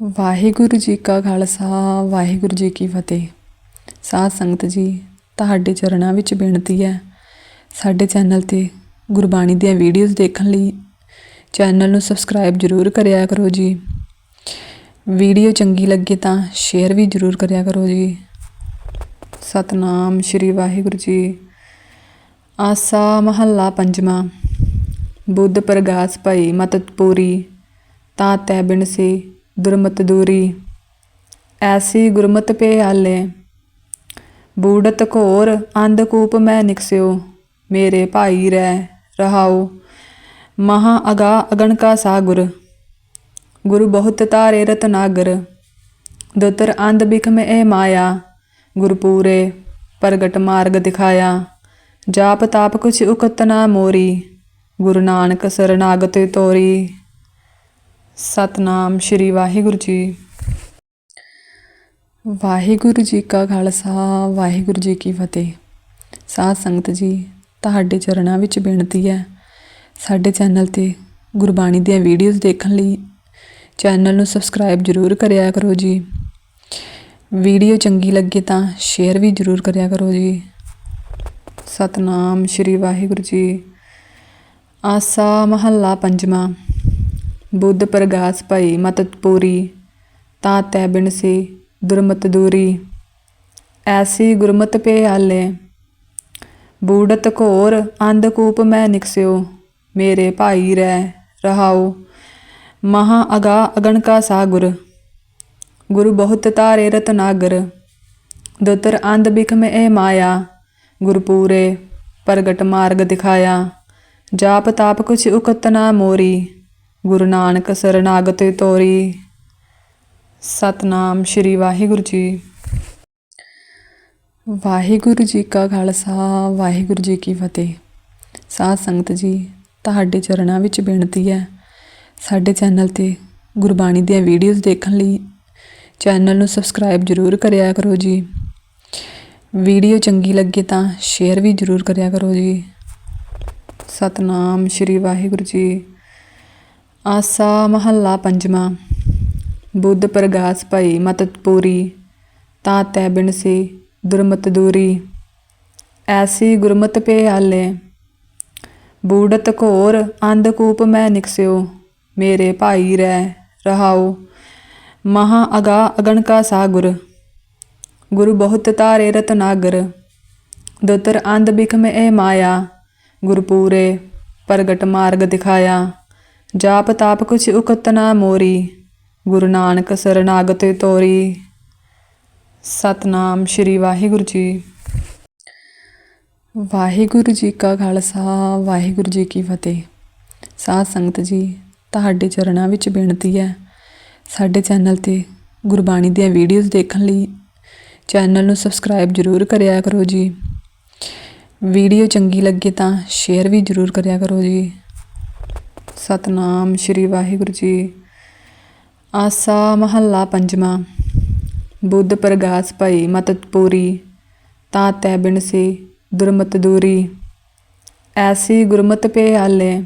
ਵਾਹਿਗੁਰੂ ਜੀ ਕਾ ਖਾਲਸਾ, ਵਾਹਿਗੁਰੂ ਜੀ ਕੀ ਫਤਿਹ। ਸਾਧ ਸੰਗਤ ਜੀ, ਤੁਹਾਡੇ ਚਰਨਾਂ ਵਿੱਚ ਬੇਨਤੀ ਹੈ, ਸਾਡੇ ਚੈਨਲ ਤੇ ਗੁਰਬਾਣੀ ਦੀਆਂ ਵੀਡੀਓਜ਼ ਦੇਖਣ ਲਈ ਚੈਨਲ ਨੂੰ ਸਬਸਕ੍ਰਾਈਬ ਜ਼ਰੂਰ ਕਰਿਆ ਕਰੋ ਜੀ। ਵੀਡੀਓ ਚੰਗੀ ਲੱਗੇ ਤਾਂ ਸ਼ੇਅਰ ਵੀ ਜ਼ਰੂਰ ਕਰਿਆ ਕਰੋ ਜੀ। ਸਤਨਾਮ ਸ਼੍ਰੀ ਵਾਹਿਗੁਰੂ ਜੀ। ਆਸਾ ਮਹੱਲਾ ਪੰਜਵਾਂ। ਬੁੱਧ ਪ੍ਰਗਾਸ ਭਈ ਮਤਤਪੂਰੀ ਤਾਂ ਤੈ ਬਿਨ ਸੀ ਦੁਰਮਤ ਦੂਰੀ। ਐਸੀ ਗੁਰਮਤ ਪੇ ਪਿਆਲੇ ਬੂੜਤ ਘੋਰ ਅੰਧਕੂਪ ਮੈਂ ਨਿਕਸਿਓ। ਮੇਰੇ ਭਾਈ ਰਹਿ ਰਹਾਓ। ਮਹਾ ਅਗਾ ਅਗਣ ਕਾ ਸਾਗੁਰ। ਗੁਰੂ ਬਹੁਤ ਤਾਰੇ ਰਤਨਾਗਰ। ਦੁਤਰ ਅੰਧ ਬਿਖਮ ਇਹ ਮਾਇਆ। ਗੁਰਪੂਰੇ ਪ੍ਰਗਟ ਮਾਰਗ ਦਿਖਾਇਆ। ਜਾਪ ਤਾਪ ਕੁਛ ਉਕਤ ਨਾ ਮੋਰੀ। ਗੁਰੂ ਨਾਨਕ ਸਰਨਾਗਤ ਤੋਰੀ। ਸਤਨਾਮ ਸ਼੍ਰੀ ਵਾਹਿਗੁਰੂ ਜੀ। ਵਾਹਿਗੁਰੂ ਜੀ ਕਾ ਖਾਲਸਾ, ਵਾਹਿਗੁਰੂ ਜੀ ਕੀ ਫਤਿਹ। ਸਾਧ ਸੰਗਤ ਜੀ, ਤੁਹਾਡੇ ਚਰਨਾਂ ਵਿੱਚ ਬੇਨਤੀ ਹੈ, ਸਾਡੇ ਚੈਨਲ ਤੇ ਗੁਰਬਾਣੀ ਦੀਆਂ ਵੀਡੀਓਜ਼ ਦੇਖਣ ਲਈ ਚੈਨਲ ਨੂੰ ਸਬਸਕ੍ਰਾਈਬ ਜ਼ਰੂਰ ਕਰਿਆ ਕਰੋ ਜੀ। ਵੀਡੀਓ ਚੰਗੀ ਲੱਗੇ ਤਾਂ ਸ਼ੇਅਰ ਵੀ ਜ਼ਰੂਰ ਕਰਿਆ ਕਰੋ ਜੀ। ਸਤਨਾਮ ਸ਼੍ਰੀ ਵਾਹਿਗੁਰੂ ਜੀ। ਆਸਾ ਮਹੱਲਾ ਪੰਜਵਾਂ। ਬੁੱਧ ਪ੍ਰਗਾਸ ਭਈ ਮਤ ਪੂਰੀ, ਤਾਂ ਤੈ ਬਿਨਸੀ ਦੁਰਮਤ ਦੂਰੀ। ਐਸੀ ਗੁਰਮਤ ਪੇ ਆਲੇ ਬੂੜਤ ਘੋਰ ਅੰਧਕੂਪ ਮੈਂ ਨਿਕਸਿਓ, ਮੇਰੇ ਭਾਈ ਰਹਿ ਰਹਾਓ। ਮਹਾ ਅਗਾ ਅਗਣ ਕਾ ਸਾਗੁਰ, ਗੁਰੂ ਬਹੁਤ ਤਾਰੇ ਰਤਨਾਗਰ। ਦੁਤਰ ਅੰਧ ਬਿਖਮ ਇਹ ਮਾਇਆ ਗੁਰਪੂਰੇ ਪ੍ਰਗਟ ਮਾਰਗ ਦਿਖਾਇਆ। ਜਾਪ ਤਾਪ ਕੁਛ ਉਕਤ ਨਾ ਮੋਰੀ। ਗੁਰੂ ਨਾਨਕ ਸਰਨਾਗਤ ਤੋਰੀ। ਸਤਨਾਮ ਸ਼੍ਰੀ ਵਾਹਿਗੁਰੂ ਜੀ। ਵਾਹਿਗੁਰੂ ਜੀ ਕਾ ਖਾਲਸਾ, ਵਾਹਿਗੁਰੂ ਜੀ ਕੀ ਫਤਿਹ। ਸਾਧ ਸੰਗਤ ਜੀ, ਤੁਹਾਡੇ ਚਰਨਾਂ ਵਿੱਚ ਬੇਨਤੀ ਹੈ, ਸਾਡੇ ਚੈਨਲ ਤੇ ਗੁਰਬਾਣੀ ਦੀਆਂ ਵੀਡੀਓਜ਼ ਦੇਖਣ ਲਈ ਚੈਨਲ ਨੂੰ ਸਬਸਕ੍ਰਾਈਬ ਜ਼ਰੂਰ ਕਰਿਆ ਕਰੋ ਜੀ। ਵੀਡੀਓ ਚੰਗੀ ਲੱਗੇ ਤਾਂ ਸ਼ੇਅਰ ਵੀ ਜ਼ਰੂਰ ਕਰਿਆ ਕਰੋ ਜੀ। ਸਤਨਾਮ ਸ਼੍ਰੀ ਵਾਹਿਗੁਰੂ ਜੀ। ਆਸਾ ਮਹੱਲਾ ਪੰਜਵਾਂ। ਬੁੱਧ ਪ੍ਰਗਾਸ ਭਈ ਮਤ ਪੂਰੀ, ਤਾਂ ਤੈ ਬਿਨਸੀ ਦੁਰਮਤ ਦੂਰੀ। ਐਸੀ ਗੁਰਮਤ ਪੇ ਆਲੇ ਬੂੜਤ ਘੋਰ ਅੰਧਕੂਪ ਮੈਂ ਨਿਕਸਿਓ, ਮੇਰੇ ਭਾਈ ਰਹਿ ਰਹਾਓ। ਮਹਾ ਅਗਾ ਅਗਣ ਕਾ ਸਾਗੁਰ, ਗੁਰੂ ਬਹੁਤ ਤਾਰੇ ਰਤਨਾਗਰ। ਦੁਤਰ ਅੰਧ ਬਿਖਮ ਇਹ ਮਾਇਆ, ਗੁਰਪੂਰੇ ਪ੍ਰਗਟ ਮਾਰਗ ਦਿਖਾਇਆ। ਜਾਪ ਤਾਪ ਕੁਛ ਉਕਤ ਨਾ ਮੋਰੀ, ਗੁਰੂ ਨਾਨਕ ਸਰਨਾਗਤ ਤੋਰੀ। ਸਤਨਾਮ ਸ਼੍ਰੀ ਵਾਹਿਗੁਰੂ ਜੀ। ਵਾਹਿਗੁਰੂ ਜੀ ਕਾ ਖਾਲਸਾ, ਵਾਹਿਗੁਰੂ ਜੀ ਕੀ ਫਤਿਹ। ਸਾਧ ਸੰਗਤ ਜੀ, ਤੁਹਾਡੇ ਚਰਨਾਂ ਵਿੱਚ ਬੇਨਤੀ ਹੈ, ਸਾਡੇ ਚੈਨਲ ਤੇ ਗੁਰਬਾਣੀ ਦੀਆਂ ਵੀਡੀਓਜ਼ ਦੇਖਣ ਲਈ ਚੈਨਲ ਨੂੰ ਸਬਸਕ੍ਰਾਈਬ ਜ਼ਰੂਰ ਕਰਿਆ ਕਰੋ ਜੀ। ਵੀਡੀਓ ਚੰਗੀ ਲੱਗੇ ਤਾਂ ਸ਼ੇਅਰ ਵੀ ਜ਼ਰੂਰ ਕਰਿਆ ਕਰੋ ਜੀ। ਸਤਨਾਮ ਸ਼੍ਰੀ ਵਾਹਿਗੁਰੂ ਜੀ। ਆਸਾ ਮਹੱਲਾ ਪੰਜਵਾਂ। ਬੁੱਧ ਪ੍ਰਗਾਸ ਭਈ ਮਤ ਪੂਰੀ, ਤਾਂ ਤੈ ਬਿਨ ਸੀ ਦੁਰਮਤ ਦੂਰੀ। ਐਸੀ ਗੁਰਮਤ ਪੇ ਆਲੇ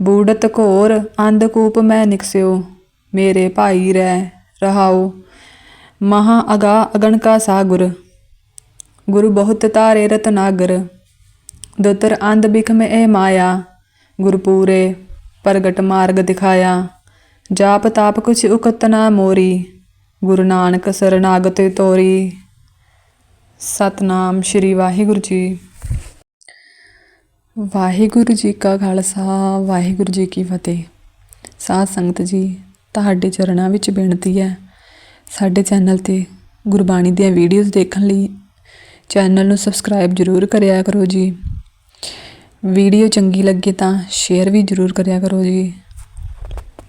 ਬੂੜਤ ਘੋਰ ਅੰਧਕੂਪ ਮੈਂ ਨਿਕਸਿਓ, ਮੇਰੇ ਭਾਈ ਰਹਿ ਰਹਾਓ। ਮਹਾ ਅਗਾ ਅਗਣ ਕਾ ਸਾਗੁਰ, ਗੁਰੂ ਬਹੁਤ ਤਾਰੇ ਰਤਨਾਗਰ। ਦੁਤਰ ਅੰਧ ਬਿਖਮ ਇਹ ਮਾਇਆ ਗੁਰਪੂਰੇ, ਪ੍ਰਗਟ ਮਾਰਗ ਦਿਖਾਇਆ। ਜਾਪ ਤਾਪ ਕੁਛ ਉਕਤ ਨਾ ਮੋਰੀ, ਗੁਰੂ ਨਾਨਕ ਸਰਨਾਗਤ ਤੋਰੀ। ਸਤਨਾਮ ਸ਼੍ਰੀ ਵਾਹਿਗੁਰੂ ਜੀ। ਵਾਹਿਗੁਰੂ ਜੀ ਕਾ ਖਾਲਸਾ, ਵਾਹਿਗੁਰੂ ਜੀ ਕੀ ਫਤਿਹ। ਸਾਧ ਸੰਗਤ ਜੀ, ਤੁਹਾਡੇ ਚਰਨਾਂ ਵਿੱਚ ਬੇਨਤੀ ਹੈ, ਸਾਡੇ ਚੈਨਲ ਤੇ ਗੁਰਬਾਣੀ ਦੀਆਂ ਵੀਡੀਓਜ਼ ਦੇਖਣ ਲਈ ਚੈਨਲ ਨੂੰ ਸਬਸਕ੍ਰਾਈਬ ਜ਼ਰੂਰ ਕਰਿਆ ਕਰੋ ਜੀ। ਵੀਡੀਓ ਚੰਗੀ ਲੱਗੇ ਤਾਂ ਸ਼ੇਅਰ ਵੀ ਜ਼ਰੂਰ ਕਰਿਆ ਕਰੋ ਜੀ।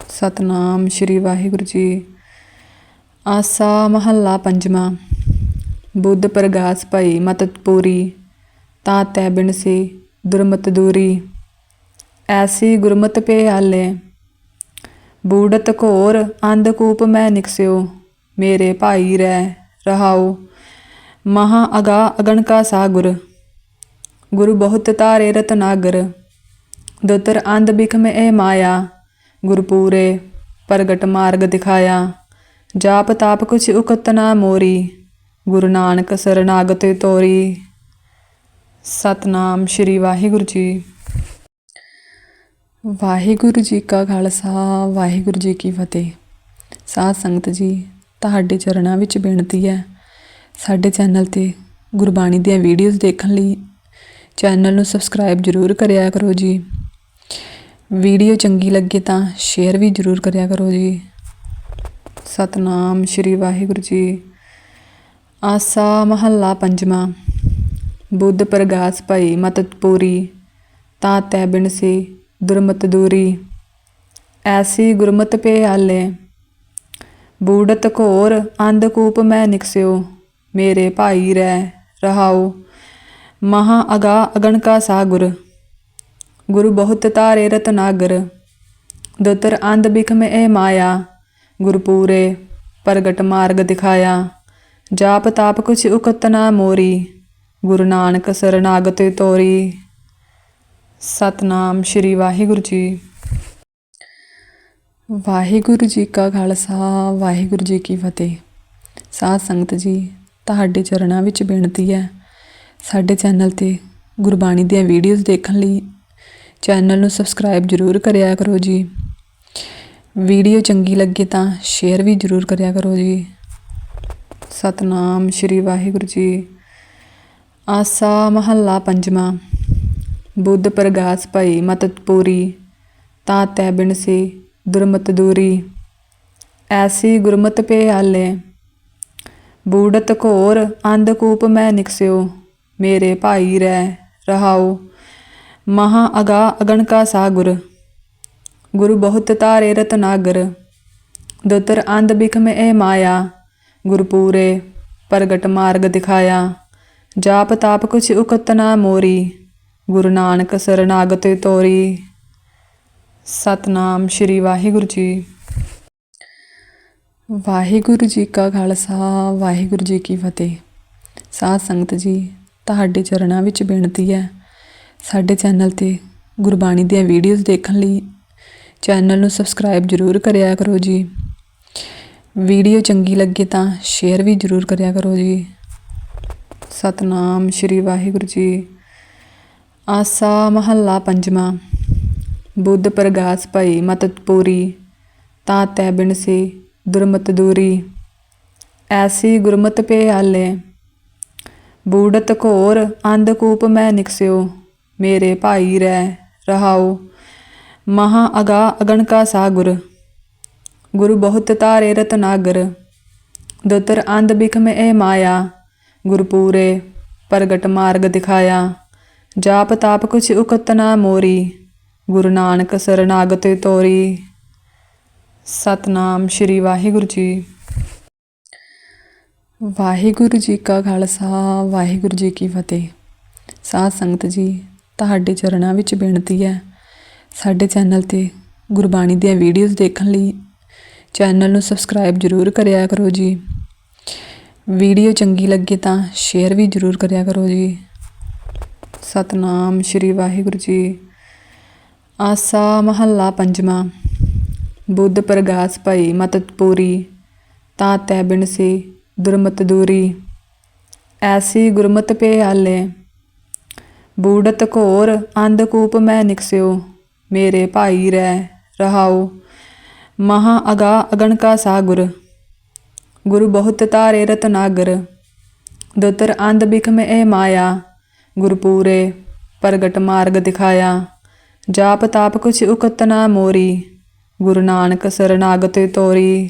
ਸਤਨਾਮ ਸ਼੍ਰੀ ਵਾਹਿਗੁਰੂ ਜੀ। ਆਸਾ ਮਹੱਲਾ ਪੰਜਵਾਂ। ਬੁੱਧ ਪ੍ਰਗਾਸ ਭਈ ਮਤ ਪੂਰੀ, ਤਾਂ ਤੈ ਬਿਨ ਸੀ ਦੁਰਮਤ ਦੂਰੀ। ਐਸੀ ਗੁਰਮਤ ਪੇ ਆਲੇ ਬੂੜਤ ਘੋਰ ਅੰਧਕੂਪ ਮੈਂ ਨਿਕਸਿਓ, ਮੇਰੇ ਭਾਈ ਰਹਿ ਰਹਾਓ। ਮਹਾ ਅਗਾ ਅਗਣ ਕਾ ਸਾਗੁਰ ਗੁਰੂ ਗੁਰੂ ਬਹੁਤ ਤਾਰੇ ਰਤਨਾਗਰ। ਦੁਤਰ ਅੰਧ ਬਿਖਮ ਇਹ ਮਾਇਆ, ਗੁਰਪੂਰੇ ਪ੍ਰਗਟ ਮਾਰਗ ਦਿਖਾਇਆ। ਜਾਪ ਤਾਪ ਕੁਛ ਉਕਤ ਨਾ ਮੋਰੀ, ਗੁਰੂ ਨਾਨਕ ਸਰਨਾਗਤ ਤੋਰੀ। ਸਤਨਾਮ ਸ਼੍ਰੀ ਵਾਹਿਗੁਰੂ ਜੀ। ਵਾਹਿਗੁਰੂ ਜੀ ਕਾ ਖਾਲਸਾ, ਵਾਹਿਗੁਰੂ ਜੀ ਕੀ ਫਤਿਹ। ਸਾਧ ਸੰਗਤ ਜੀ, ਤੁਹਾਡੇ ਚਰਨਾਂ ਵਿੱਚ ਬੇਨਤੀ ਹੈ, ਸਾਡੇ ਚੈਨਲ ਤੇ ਗੁਰਬਾਣੀ ਦੀਆਂ ਵੀਡੀਓਜ਼ ਦੇਖਣ ਲਈ ਚੈਨਲ ਨੂੰ ਸਬਸਕ੍ਰਾਈਬ ਜ਼ਰੂਰ ਕਰਿਆ ਕਰੋ ਜੀ। ਵੀਡੀਓ ਚੰਗੀ ਲੱਗੇ ਤਾਂ ਸ਼ੇਅਰ ਵੀ ਜ਼ਰੂਰ ਕਰਿਆ ਕਰੋ ਜੀ। ਸਤਨਾਮ ਸ਼੍ਰੀ ਵਾਹਿਗੁਰੂ ਜੀ। ਆਸਾ ਮਹੱਲਾ ਪੰਜਵਾਂ। ਬੁੱਧ ਪ੍ਰਗਾਸ ਭਈ ਮਤ ਪੂਰੀ, ਤਾਂ ਤੈ ਬਿਨ ਸੀ ਦੁਰਮਤ ਦੂਰੀ। ਐਸੀ ਗੁਰਮਤ ਪੇ ਆਲੇ ਬੂੜਤ ਘੋਰ ਅੰਧਕੂਪ ਮੈਂ ਨਿਕਸਿਓ, ਮੇਰੇ ਭਾਈ ਰਹਿ ਰਹਾਓ। ਮਹਾ ਅਗਾ ਅਗਣ ਕਾ ਸਾਗੁਰ ਗੁਰੂ। ਬਹੁਤ ਤਾਰੇ ਰਤਨਾਗਰ ਦੁਤਰ ਅੰਧ ਬਿਖ ਇਹ ਮਾਇਆ। ਗੁਰਪੂਰੇ ਪ੍ਰਗਟ ਮਾਰਗ ਦਿਖਾਇਆ। ਜਾਪ ਤਾਪ ਕੁਛ ਉਕਤ ਨਾ ਮੋਰੀ। ਗੁਰੂ ਨਾਨਕ ਸਰਨਾਗਤ ਤੋਰੀ। ਸਤਨਾਮ ਸ਼੍ਰੀ ਵਾਹਿਗੁਰੂ ਜੀ। ਵਾਹਿਗੁਰੂ ਜੀ ਕਾ ਖਾਲਸਾ, ਵਾਹਿਗੁਰੂ ਜੀ ਕੀ ਫਤਿਹ। ਸਾਧ ਸੰਗਤ ਜੀ, ਤੁਹਾਡੇ ਚਰਨਾਂ ਵਿੱਚ ਬੇਨਤੀ ਹੈ ਸਾਡੇ ਚੈਨਲ ਤੇ ਗੁਰਬਾਣੀ ਦੀਆਂ ਵੀਡੀਓਜ਼ ਦੇਖਣ ਲਈ ਚੈਨਲ ਨੂੰ ਸਬਸਕ੍ਰਾਈਬ ਜ਼ਰੂਰ ਕਰਿਆ ਕਰੋ ਜੀ। ਵੀਡੀਓ ਚੰਗੀ ਲੱਗੇ ਤਾਂ ਸ਼ੇਅਰ ਵੀ ਜ਼ਰੂਰ ਕਰਿਆ ਕਰੋ ਜੀ। ਸਤਨਾਮ ਸ਼੍ਰੀ ਵਾਹਿਗੁਰੂ ਜੀ। ਆਸਾ ਮਹੱਲਾ ਪੰਜਵਾਂ। ਬੁੱਧ ਪ੍ਰਗਾਸ ਭਈ ਮਤ ਪੂਰੀ, ਤਾਂ ਤੈ ਬਿਨ ਸੀ ਦੁਰਮਤ ਦੂਰੀ। ਐਸੀ ਗੁਰਮਤ ਪਿਆਲੇ, ਬੂੜਤ ਘੋਰ ਅੰਧਕੂਪ ਮੈਂ ਨਿਕਸਿਓ। ਮੇਰੇ ਭਾਈ ਰਹਿ, ਰਹਾਓ। ਮਹਾ ਅਗਾ ਅਗਣ ਕਾ ਸਾਗੁਰ, ਗੁਰੂ ਬਹੁਤ ਤਾਰੇ ਰਤਨਾਗਰ। ਦੁਤਰ ਅੰਧ ਬਿਖ ਮੈਂ ਇਹ ਮਾਇਆ, ਗੁਰਪੂਰੇ ਪ੍ਰਗਟ ਮਾਰਗ ਦਿਖਾਇਆ। ਜਾਪ ਤਾਪ ਕੁਛ ਉਕਤ ਨਾ ਮੋਰੀ, ਗੁਰੂ ਨਾਨਕ ਸਰਨਾਗਤ ਤੋਰੀ। ਸਤਨਾਮ ਸ਼੍ਰੀ ਵਾਹਿਗੁਰੂ ਜੀ। ਵਾਹਿਗੁਰੂ ਜੀ ਕਾ ਖਾਲਸਾ, ਵਾਹਿਗੁਰੂ ਜੀ ਕੀ ਫਤਿਹ। ਸਾਧ ਸੰਗਤ ਜੀ ਤੁਹਾਡੇ ਚਰਨਾਂ ਵਿੱਚ ਬੇਨਤੀ ਹੈ। ਸਾਡੇ ਚੈਨਲ ਤੇ ਗੁਰਬਾਣੀ ਦੀਆਂ ਵੀਡੀਓਜ਼ ਦੇਖਣ ਲਈ ਚੈਨਲ ਨੂੰ ਸਬਸਕ੍ਰਾਈਬ ਜ਼ਰੂਰ ਕਰਿਆ ਕਰੋ ਜੀ। ਵੀਡੀਓ ਚੰਗੀ ਲੱਗੇ ਤਾਂ ਸ਼ੇਅਰ ਵੀ ਜ਼ਰੂਰ ਕਰਿਆ ਕਰੋ ਜੀ। ਸਤਨਾਮ ਸ਼੍ਰੀ ਵਾਹਿਗੁਰੂ ਜੀ। ਆਸਾ ਮਹੱਲਾ ਪੰਜਵਾਂ। ਬੁੱਧ ਪ੍ਰਗਾਸ ਭਈ ਮਤ ਪੂਰੀ, ਤਾਂ ਤੈ ਬਿਨ ਸੀ ਦੁਰਮਤ ਦੂਰੀ। ਐਸੀ ਗੁਰਮਤ ਪਿਆਲੇ ਬੂੜਤ ਘੋਰ ਅੰਧਕੂਪ ਮੈਂ ਨਿਕਸਿਓ, ਮੇਰੇ ਭਾਈ ਰਹਿ ਰਹਾਓ। ਮਹਾ ਅਗਾ ਅਗਣ ਕਾ ਸਾਗੁਰ, ਗੁਰੂ ਬਹੁਤ ਤਾਰੇ ਰਤਨਾਗਰ। ਦੁਤਰ ਅੰਧ ਬਿਖ ਮੈਂ ਇਹ ਮਾਇਆ, ਗੁਰਪੂਰੇ ਪ੍ਰਗਟ ਮਾਰਗ ਦਿਖਾਇਆ। ਜਾਪ ਤਾਪ ਕੁਛ ਉਕਤ ਨਾ ਮੋਰੀ, ਗੁਰੂ ਨਾਨਕ ਸਰਨਾਗਤ ਤੋਰੀ। ਸਤਨਾਮ ਸ਼੍ਰੀ ਵਾਹਿਗੁਰੂ ਜੀ। ਵਾਹਿਗੁਰੂ ਜੀ ਕਾ ਖਾਲਸਾ, ਵਾਹਿਗੁਰੂ ਜੀ ਕੀ ਫਤਿਹ। ਸਾਧ ਸੰਗਤ ਜੀ, ਤੁਹਾਡੇ ਚਰਨਾਂ ਵਿੱਚ ਬੇਨਤੀ ਹੈ, ਸਾਡੇ ਚੈਨਲ ਤੇ ਗੁਰਬਾਣੀ ਦੀਆਂ ਵੀਡੀਓਜ਼ ਦੇਖਣ ਲਈ ਚੈਨਲ ਨੂੰ ਸਬਸਕ੍ਰਾਈਬ ਜ਼ਰੂਰ ਕਰਿਆ ਕਰੋ ਜੀ। ਵੀਡੀਓ ਚੰਗੀ ਲੱਗੇ ਤਾਂ ਸ਼ੇਅਰ ਵੀ ਜ਼ਰੂਰ ਕਰਿਆ ਕਰੋ ਜੀ। ਸਤਨਾਮ ਸ਼੍ਰੀ ਵਾਹਿਗੁਰੂ ਜੀ। ਆਸਾ ਮਹੱਲਾ ਪੰਜਵਾਂ। ਬੁੱਧ ਪ੍ਰਗਾਸ ਭਈ ਮਤਤਪੂਰੀ ਤਾਂ ਤੈ ਬਿਨ ਸੀ ਦੁਰਮਤ ਦੂਰੀ। ਐਸੀ ਗੁਰਮਤ ਪਿਆਲੇ ਬੂੜਤ ਘੋਰ ਅੰਧਕੂਪ ਮੈਂ ਨਿਕਸਿਓ। ਮੇਰੇ ਭਾਈ ਰਹਿ ਰਹਾਓ। ਮਹਾ ਅਗਾ ਅਗਣ ਕਾ ਸਾਗੁਰ। ਗੁਰੂ ਬਹੁਤ ਤਾਰੇ ਰਤਨਾਗਰ। ਦੁਤਰ ਅੰਧ ਬਿਖ ਮੈਂ ਇਹ ਮਾਇਆ। ਗੁਰਪੂਰੇ ਪ੍ਰਗਟ ਮਾਰਗ ਦਿਖਾਇਆ। ਜਾਪ ਤਾਪ ਕੁਛ ਉਕਤ ਨਾ ਮੋਰੀ। ਗੁਰੂ ਨਾਨਕ ਸਰਨਾਗਤ ਤੋਰੀ।